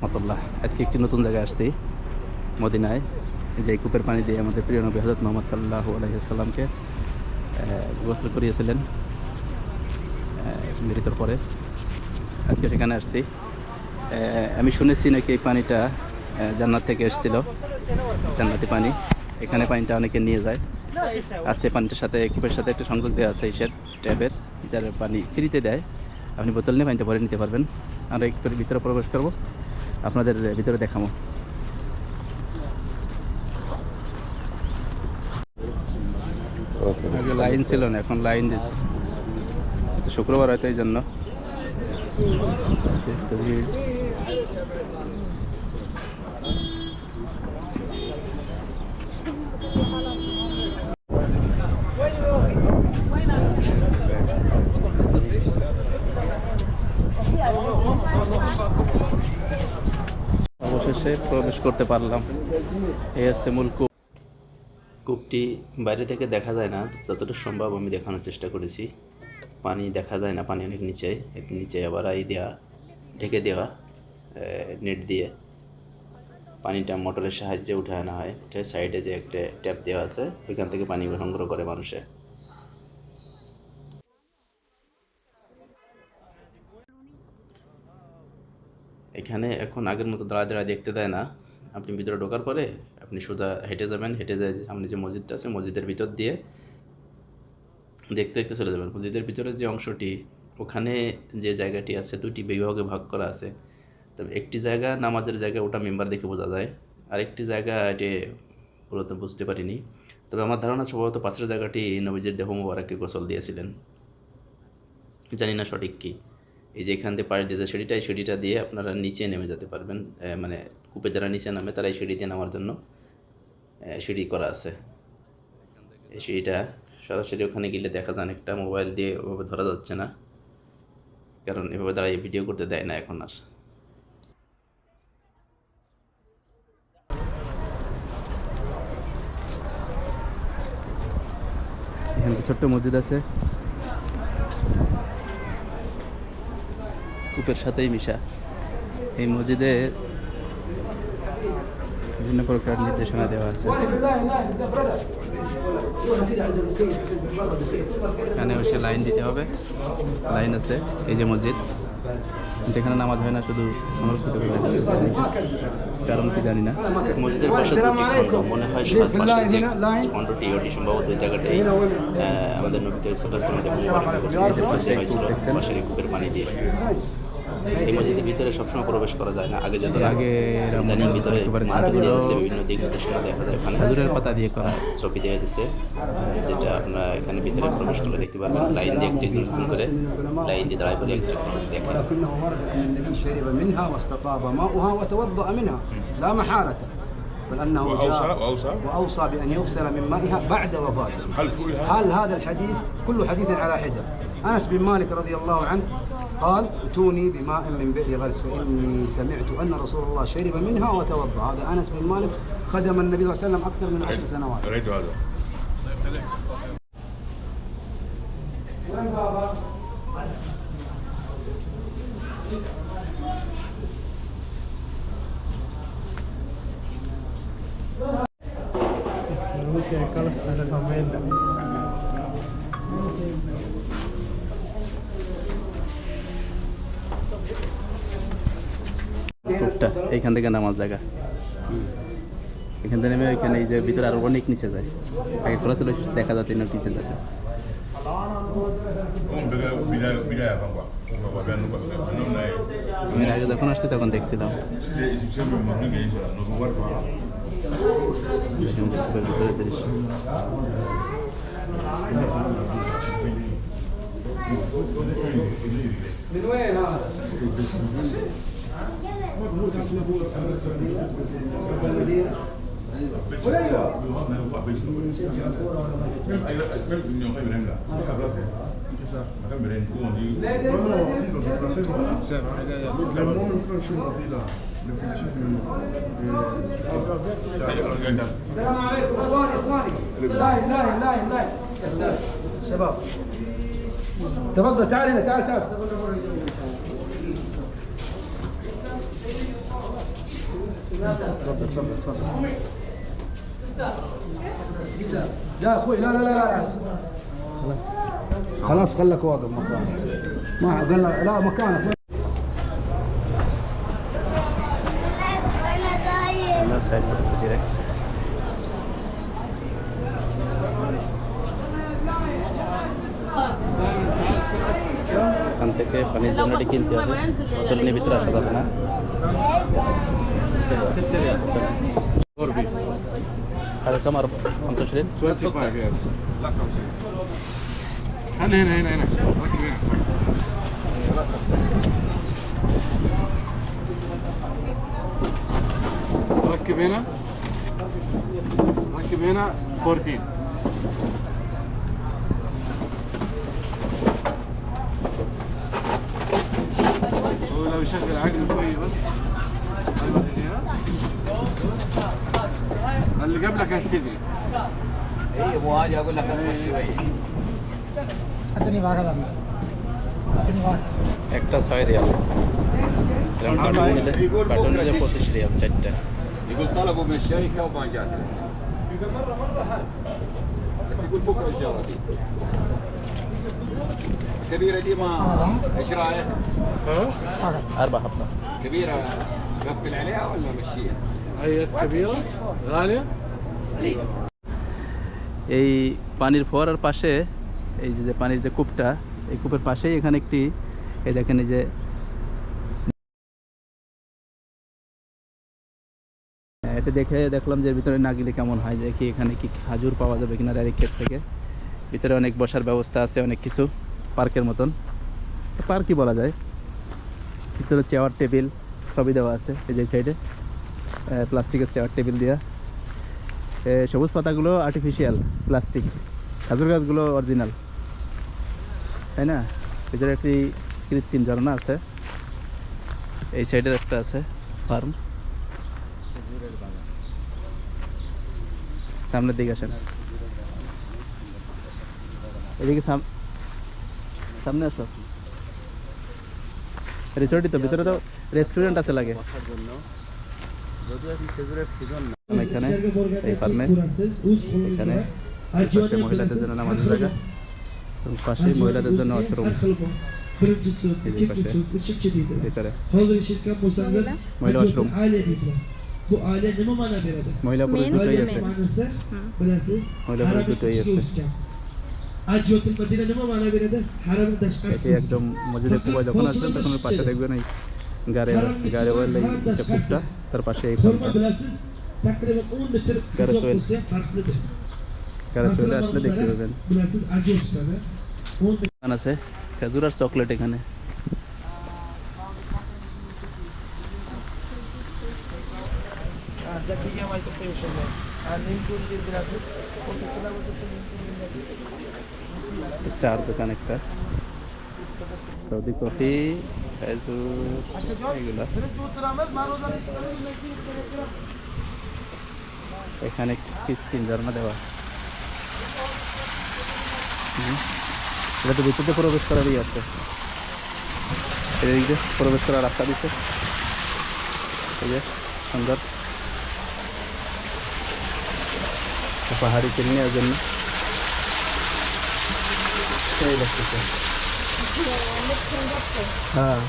রহমতুল্লাহ, আজকে একটি নতুন জায়গায় আসছি, মদিনায়। যে কূপের পানি দিয়ে আমাদের প্রিয় নবী হজরত মোহাম্মদ সাল্লাহ আলহিসাল্লামকে গোসল করিয়েছিলেন মৃত্যুর পরে। আজকে সেখানে আসছি। আমি শুনেছি নাকি এই পানিটা জান্নাত থেকে এসেছিল, জান্নাতি পানি। এখানে পানিটা অনেকে নিয়ে যায়। আছে পানিটার সাথে কূপের সাথে একটা সংযোগ দেওয়া আছে ইসের ট্যাবের যার পানি ফ্রিতে দেয়। আপনি বোতল নিয়ে পানিটা ভরে নিতে পারবেন। আমরা একটু ভিতরে প্রবেশ করব। আপনাদের ভিতরে দেখামো লাইন ছিল না এখন লাইন দিয়েছে শুক্রবার হয়তো এই জন্য। তো প্রবেশ করতে পারলাম। এই হচ্ছে মূল কূপ। কূপটি বাইরে থেকে দেখা যায় না, যতটা সম্ভব আমি দেখানোর চেষ্টা করেছি। পানি দেখা যায় না, পানি অনেক নিচে একটু নিচে আবার আই দেওয়া ঢেকে দেওয়া নেট দিয়ে। পানিটা মোটরের সাহায্যে উঠে আনা হয়। সাইডে যে একটা ট্যাপ দেওয়া আছে, ওইখান থেকে পানি সংগ্রহ করে মানুষে। এখানে এখন আগের মতো দাঁড়া দাঁড়া দেখতে দেয় না। আপনি ভিতরে ঢোকার পরে আপনি সোজা হেঁটে যাবেন, হেঁটে যায় সামনে যে মসজিদটা আছে, মসজিদের ভিতর দিয়ে দেখতে দেখতে চলে যাবেন। মসজিদের ভিতরে যে অংশটি, ওখানে যে জায়গাটি আছে দুটি বিভাগে ভাগ করা আছে। তবে একটি জায়গা নামাজের জায়গা, ওটা মেম্বার দেখে বোঝা যায়। আরেকটি জায়গা এটি পুরোতে বুঝতে পারিনি। তবে আমার ধারণা সম্ভবত পাশের জায়গাটি নবীজির দেহ মুবারককে গোসল দিয়েছিলেন। জানি না সঠিক কী। এই যে এখান থেকে দিয়ে যে সিঁড়িটা, এই সিঁড়িটা দিয়ে আপনারা নিচে নেমে যেতে পারবেন। মানে কূপে যারা নিচে নামে, তারা এই সিঁড়ি দিয়ে নামার জন্য সিঁড়ি করা আছে। এই সিঁড়িটা সরাসরি ওখানে গেলে দেখা যায় একটা মোবাইল দিয়ে ওভাবে ধরা যাচ্ছে না। কারণ এভাবে দাঁড়িয়ে ভিডিও করতে দেয় না এখন আর। ছোট্ট মসজিদ আছে। কূপের সাথেই মিশা। এই মসজিদে বিভিন্ন প্রকার নির্দেশনা দেওয়া আছে। এখানে বসে লাইন দিতে হবে। লাইন আছে এই যে মসজিদ। যেখানে নামাজ হয় না শুধু সংরক্ষিত করে কারণ কি জানি না। মসজিদের পাশে মনে হয় খণ্ডটি ওটি সম্ভবত ওই জায়গাটাই আমাদের নবী সাল্লাল্লাহু আলাইহি ওয়াসাল্লাম হয়েছিল কূপের পানি দিয়ে। এই মসজিদের ভিতরে সবসময় প্রবেশ করা যায় না আগে যত আগে ইদানিং ভিতরে মাটি দিয়ে দিচ্ছে, বিভিন্ন দিক নির্দেশনা দেখা যায় ওখানে হাজুরের পাতা দিয়ে করা ছবি দিয়ে দিচ্ছে যেটা আপনারা এখানে ভিতরে প্রবেশ করে দেখতে পারবেন লাইন দিয়ে একটি জুম করে লাইন দিয়ে দাঁড়ায় বলে একটু দেখেন لكنه ورد ان النبي شرب منها واستطاب ماؤها وتوضا منها لا محاله بل انه وأوصى جاء وأوصى واوصى بان يغسل من مائها بعد وفاته هل فعل هذا؟ هل هذا الحديث كل حديث على حده انس بن مالك رضي الله عنه قال أتوني بماء من بئر غرس فإني سمعت أن رسول الله شرب منها وتوضأ. هذا أنس بن مالك خدم النبي صلى الله عليه وسلم أكثر من عشر سنوات. رأيت هذا. টুকটা এইখান থেকে নামার জায়গা। এখান থেকে নেমে ওইখানে এই যে ভিতরে আরও অনেক নিচে যায়। আগে খোলা ছিল, দেখা যাতে না নিচে যাতে। আমি আগে যখন আসছি তখন দেখছিলাম। ভিতরে দৃশ্য السلام عليكم اخواني اخواني لاين لاين لاين لاين يا سلام شباب تفضل تعال هنا تعال تعال تفضل تفضل تفضل أخوي لا لا لا لا خلاص خلاص خلك واقف مكانك. ما قال لا مكانك. الناس هاي থেকে পানির জন্যটি কিনতে হবে বোতল নিয়ে ভিতরে আসা যাবে না ফোর পিস আর কামার পঞ্চাশ রেট 25 yes. هنا هنا هنا هنا ركب هنا ركب هنا ركب هنا 14 هو لو يشغل عقله شوية بس أيوة هنا. اللي قبلك هتكذب اي مو هاجي اقول لك اصبر شوي একটা ছয় রিয়াল এরকম কার্টুন নিলে কার্টুন নিলে পঁচিশ রিয়াল চারটে يقول طلبوا من الشركه وما جات له بس يقول بكره ان شاء الله دي الكبيره دي ما ايش رايك؟ أربع حبة كبيره قفل عليها ولا مشيها؟ هي كبيرة غالية এই পানির ফোয়ারার পাশে এই যে যে পানির যে কূপটা এই কূপের পাশেই এখানে একটি এই দেখেন এই যে এটা দেখে দেখলাম যে এর ভিতরে না গেলে কেমন হয় যে কি এখানে কি খাজুর পাওয়া যাবে কিনা ডাইরেক্ট ক্ষেত থেকে ভিতরে অনেক বসার ব্যবস্থা আছে, অনেক কিছু, পার্কের মতন। পার্কই বলা যায়। ভিতরে চেয়ার টেবিল সবই দেওয়া আছে এই যে সাইডে প্লাস্টিকের চেয়ার টেবিল দেওয়া সবুজ পাতাগুলো আর্টিফিশিয়াল প্লাস্টিক খাজুর গাছগুলো অরিজিনাল তাই না? ভিতরে একটি কৃত্রিম ঝর্ণা আছে। এই সাইডের একটা আছে ফার্ম সামনের দিকে আসেন। এদিকে সাম- সামনে আসো রিসোর্টই তো ভিতরে তো রেস্টুরেন্ট আছে লাগে এখানে এই ফার্মে এখানে পাশে মহিলাদের জন্য নামাজের জায়গা এবং পাশে মহিলাদের জন্য washroom Birinci paşa. Işık kediydi. ভিতরে Hazır şirket Musan'da Mıyla aşırım. aile dediler. Bu aile ne mana beraber? মহিলা পুরুষ দুটোই আছে manası bilasiniz. এটি একদম মসজিদের কুবা যখন আসবেন তখন ওর পাশে দেখবেন এই গাড়ি গাড়ি ওয়াল এই যে কূপটা তার পাশে এই Forma ফার্মটা bilasiniz. Takriben 10 metre Garasuel. uzaklığı farklıdır. গাড়ি Mesela আসলে দেখতে bunlara পাবেন Bilasiniz acı ustanı. 10 metre দোকান আছে খেজুর আর চকলেট এখানে চার দোকান একটা সৌদি কফি খেজুর এগুলা এখানে কৃত্রিম ঝর্ণা দেওয়া হুম। এটা তো ভিতরে প্রবেশ করারই আছে এদিক দিয়ে প্রবেশ করার রাস্তা দিছে এই যে সুন্দর পাহাড়ি চিনি নেওয়ার জন্য এই দেখতেছে হ্যাঁ।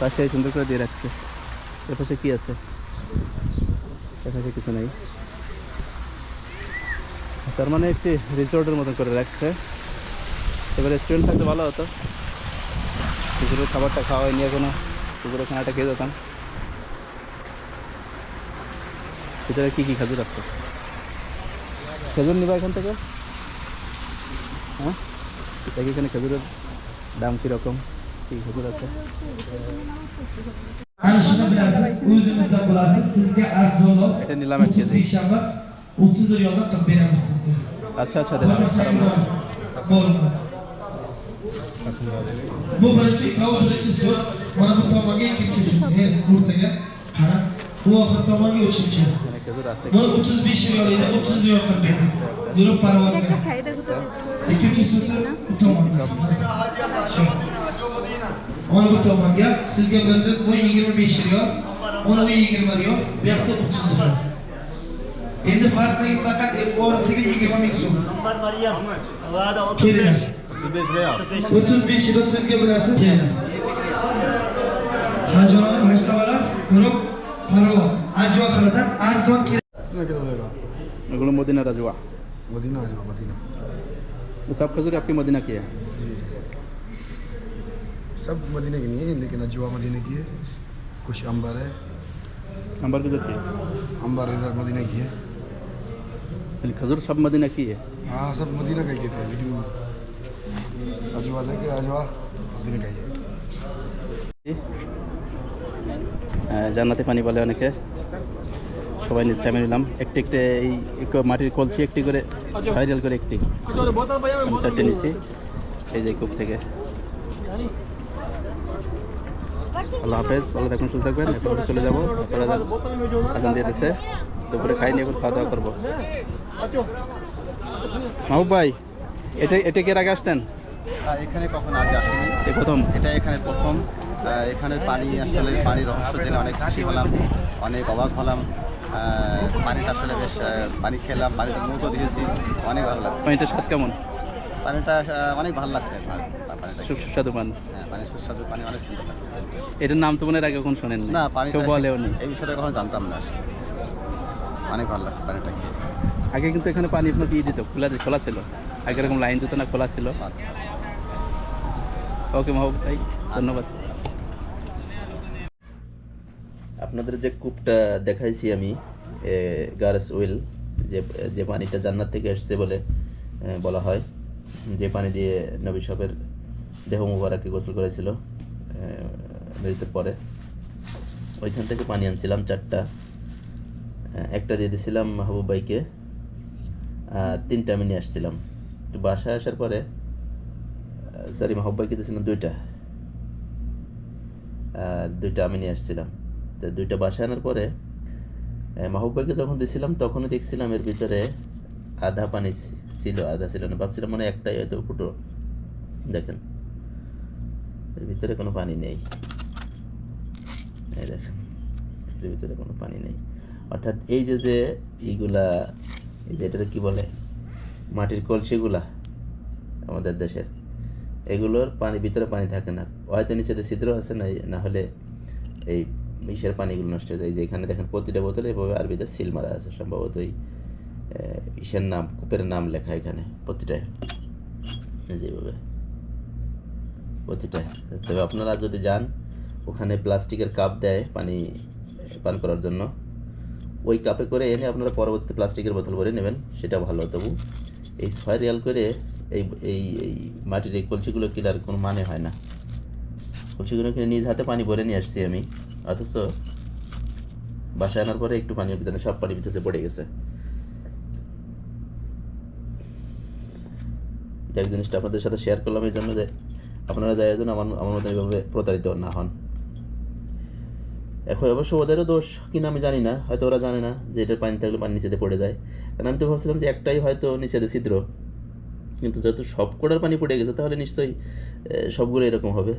পাশে সুন্দর করে দিয়ে রাখছে। এর পাশে কি আছে? পাশে কিছু নেই। তার মানে একটি রিসোর্টের মতো করে রাখছে। এবার রেস্টুরেন্ট থাকলে ভালো হতো। দুপুরের খাবারটা খাওয়া হয়নি এখনও। দুপুরের খানাটা খেয়ে যেতাম। ভিতরে কী কী খাজুর আছে খেজুর নিবা এখান থেকে? হ্যাঁ দেখি এখানে খেজুরের দাম কীরকম কী খেজুর আছে Hani şunu bilasiniz, özünüzde bulasınız, sizge arzu olup এটা নিলাম এক KG 30 şahıs 30 lira yoldan tıp veremez sizge. আচ্ছা আচ্ছা দিলাম Ama খারাপ না Olmaz. Bu birinci, o birinci söz. Bana bu tamamı kim kesin? Burtaya. Kara. Bu akıl tamamı o için. এখানে খেজুর আছে Bu 35 lira ile ikisini utamam. Onu utamam ya. Sizge bizi bu 25 diyor. Onu bu 20 diyor. Bu yakta 30 diyor. Endi farqli faqat orasiga 22 so'm. Nombar Maryam. Va'da 35. 35 real. 35 yil sizga bilasiz. Hajonon boshqalar ko'rib parvoz. Ajwa qilidan arzon keladi. Nima kerak? Nagula Modina Rajwa. Modina Rajwa, Modina. सब खजूर आपकी Medina की है जी सब मदीने की नहीं है लेकिन अजवा मदीने की है कुछ अंबर है अंबर किधर की है अंबर इधर मदीने की है यानी खजूर सब मदीना की है हाँ सब मदीना का ही थे लेकिन अजवा लेके अजवा मदीने का ही है আহ, জান্নাতি পানি বলে অনেকে সবাই নিচ্ছে আমি নিলাম একটি একটি এই একটু মাটির কলসি একটি করে ছয় রিয়াল করে একটি। চারটে নিচ্ছি এই যে কূপ থেকে। আল্লাহ হাফেজ ভালো থাকুন সুস্থ থাকবেন। এখন একটু চলে যাব। চলে যাব আজান দিয়ে দিচ্ছে দুপুরে খাইনি এখন খাওয়া দাওয়া করব। মাহবুব ভাই এটা এটা কি এর আগে আসছেন? এখানে কখন আগে আসেনি। এই প্রথম? এটা এখানে প্রথম। আহ, এখানে পানি আসলে পানির রহস্য জেনে অনেক খুশি হলাম অনেক অবাক হলাম। পানিটা আসলে বেশ পানি খেলাম পানিতে মুখও দিয়েছি অনেক ভালো লাগছে। পানিটার স্বাদ কেমন? পানিটা অনেক ভালো লাগছে পানিটা সুস্বাদু পান। হ্যাঁ পানি সুস্বাদু পানি অনেক সুন্দর লাগছে। এটার নাম তো মনে আগে কখন শোনেন না পানি কেউ বলেও নি। এই বিষয়টা কখনো জানতাম না অনেক ভালো লাগছে পানিটা খেয়ে। আগে কিন্তু এখানে পানি দিত খোলা খোলা ছিল। আগে এরকম লাইন দিত না খোলা ছিল। আচ্ছা। ওকে মাহবুব ভাই ধন্যবাদ। আপনাদের যে কূপটা দেখাইছি আমি গার্স ওয়েল, যে যে পানিটা জান্নাত থেকে এসছে বলে বলা হয়, যে পানি দিয়ে নবী সাহেবের দেহ মুবারককে গোসল করেছিল মৃত্যুর পরে। ওইখান থেকে পানি আনছিলাম চারটা একটা দিয়ে দিয়েছিলাম মাহবুব ভাইকে, আর তিনটা আমি নিয়ে আসছিলাম। তো বাসায় আসার পরে সরি মাহব্বাইকে দিয়েছিলাম দুইটা, আর দুইটা আমি নিয়ে আসছিলাম। দুইটা বাসায় আনার পরে মাহব্বাইকে যখন দিছিলাম, তখনই দেখছিলাম এর ভিতরে আধা পানি ছিল, আধা ছিল না, ভাবছিলাম মানে একটাই হয়তো ফুটো। দেখেন, এর ভিতরে কোনো পানি নেই। দেখেন, এর ভিতরে কোনো পানি নেই। অর্থাৎ এই যে যে এইগুলা, এই যে এটাকে কি বলে, মাটির কলসিগুলা আমাদের দেশের, এগুলোর পানি, ভিতরে পানি থাকে না। হয়তো নিচেতে ছিদ্র আছে না না হলে এই ইসের পানিগুলো নষ্ট হয়ে যায়। এই যে এখানে দেখেন প্রতিটা বোতলে এভাবে আরবিতে সিল মারা আছে। সম্ভবত এই ইসের নাম, কূপের নাম লেখা এখানে প্রতিটায়। যেভাবে প্রতিটায়। তবে আপনারা যদি যান, ওখানে প্লাস্টিকের কাপ দেয় পানি পান করার জন্য। ওই কাপে করে এনে আপনারা পরবর্তীতে প্লাস্টিকের বোতল ভরে নেবেন সেটা ভালো তবু এই ছয় রিয়াল করে এই এই এই মাটির এই কলসিগুলো কেনার কোনো মানে হয় না। কলসিগুলো কিনে নিজ হাতে পানি ভরে নিয়ে আসছি আমি। অথচ বাসায় আনার পরে একটু পানির ভিতরে সব পানি ভিতরে পড়ে গেছে। যাক জিনিসটা আপনাদের সাথে শেয়ার করলাম এই জন্য যে আপনারা যাই যেন আমার আমার মতো এইভাবে প্রতারিত না হন। এখন অবশ্য ওদেরও দোষ কিনা আমি জানি না, হয়তো ওরা জানে না যে এটার পানি থাকলে পানি নিচেতে পড়ে যায়। কারণ আমি তো ভাবছিলাম যে একটাই হয়তো নিচেতে ছিদ্র। কিন্তু যেহেতু সব কোটার পানি পড়ে গেছে, তাহলে নিশ্চয়ই সবগুলো এরকম হবে।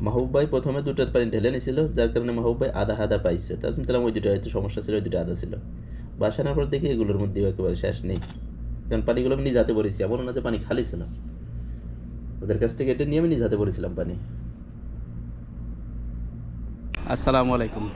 মাহবুব ভাই প্রথমে দুটো পানি ঢেলে নিয়েছিল যার কারণে মাহবুব ভাই আধা আধা পাইছে। তার জন্য তাহলে ওই দুটো হয়তো সমস্যা ছিল, ওই দুটো আধা ছিল। বাসানোর পর দেখি এগুলোর মধ্যেও একেবারে শেষ নেই। কারণ পানিগুলো আমি নিজ পড়েছি এমন না যে পানি খালি ছিল। ওদের কাছ থেকে এটা নিয়ে আমি নিজ হাতে পড়েছিলাম পানি। আসসালামু আলাইকুম।